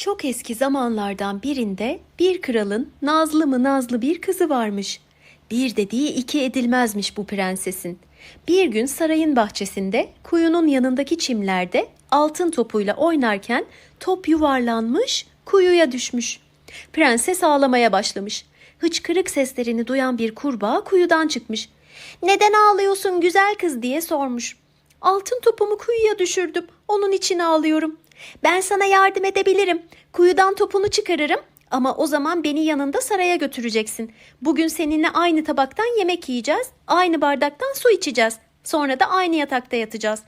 Çok eski zamanlardan birinde bir kralın nazlı mı nazlı bir kızı varmış. Bir dediği iki edilmezmiş bu prensesin. Bir gün sarayın bahçesinde kuyunun yanındaki çimlerde altın topuyla oynarken top yuvarlanmış kuyuya düşmüş. Prenses ağlamaya başlamış. Hıçkırık seslerini duyan bir kurbağa kuyudan çıkmış. Neden ağlıyorsun güzel kız diye sormuş. Altın topumu kuyuya düşürdüm. Onun için ağlıyorum. Ben sana yardım edebilirim. Kuyudan topunu çıkarırım ama o zaman beni yanında saraya götüreceksin. Bugün seninle aynı tabaktan yemek yiyeceğiz, aynı bardaktan su içeceğiz. Sonra da aynı yatakta yatacağız.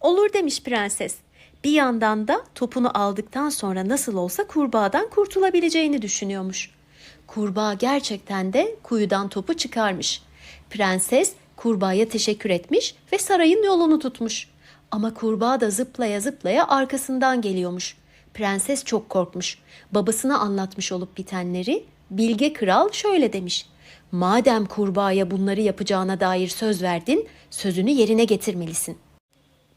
Olur demiş prenses. Bir yandan da topunu aldıktan sonra nasıl olsa kurbağadan kurtulabileceğini düşünüyormuş. Kurbağa gerçekten de kuyudan topu çıkarmış. Prenses kurbağaya teşekkür etmiş ve sarayın yolunu tutmuş. Ama kurbağa da zıplaya zıplaya arkasından geliyormuş. Prenses çok korkmuş. Babasına anlatmış olup bitenleri. Bilge kral şöyle demiş. Madem kurbağaya bunları yapacağına dair söz verdin, sözünü yerine getirmelisin.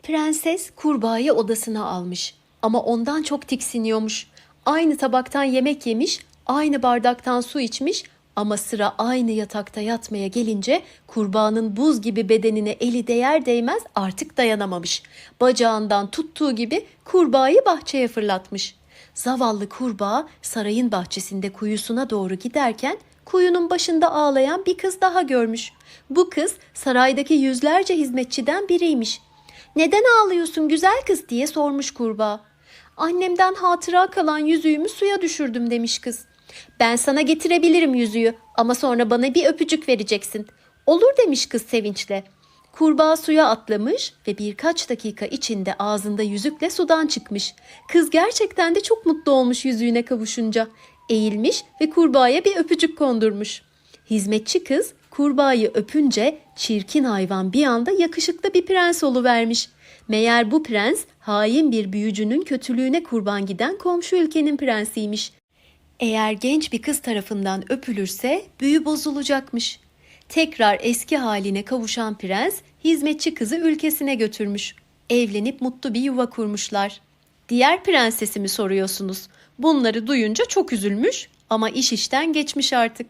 Prenses kurbağayı odasına almış ama ondan çok tiksiniyormuş. Aynı tabaktan yemek yemiş, aynı bardaktan su içmiş ama sıra aynı yatakta yatmaya gelince kurbağanın buz gibi bedenine eli değer değmez artık dayanamamış. Bacağından tuttuğu gibi kurbağayı bahçeye fırlatmış. Zavallı kurbağa sarayın bahçesinde kuyusuna doğru giderken kuyunun başında ağlayan bir kız daha görmüş. Bu kız saraydaki yüzlerce hizmetçiden biriymiş. Neden ağlıyorsun güzel kız diye sormuş kurbağa. Annemden hatıra kalan yüzüğümü suya düşürdüm demiş kız. Ben sana getirebilirim yüzüğü ama sonra bana bir öpücük vereceksin. Olur demiş kız sevinçle. Kurbağa suya atlamış ve birkaç dakika içinde ağzında yüzükle sudan çıkmış. Kız gerçekten de çok mutlu olmuş yüzüğüne kavuşunca. Eğilmiş ve kurbağaya bir öpücük kondurmuş. Hizmetçi kız kurbağayı öpünce çirkin hayvan bir anda yakışıklı bir prens oluvermiş. Meğer bu prens hain bir büyücünün kötülüğüne kurban giden komşu ülkenin prensiymiş. Eğer genç bir kız tarafından öpülürse büyü bozulacakmış. Tekrar eski haline kavuşan prens hizmetçi kızı ülkesine götürmüş. Evlenip mutlu bir yuva kurmuşlar. Diğer prensesi mi soruyorsunuz? Bunları duyunca çok üzülmüş ama iş işten geçmiş artık.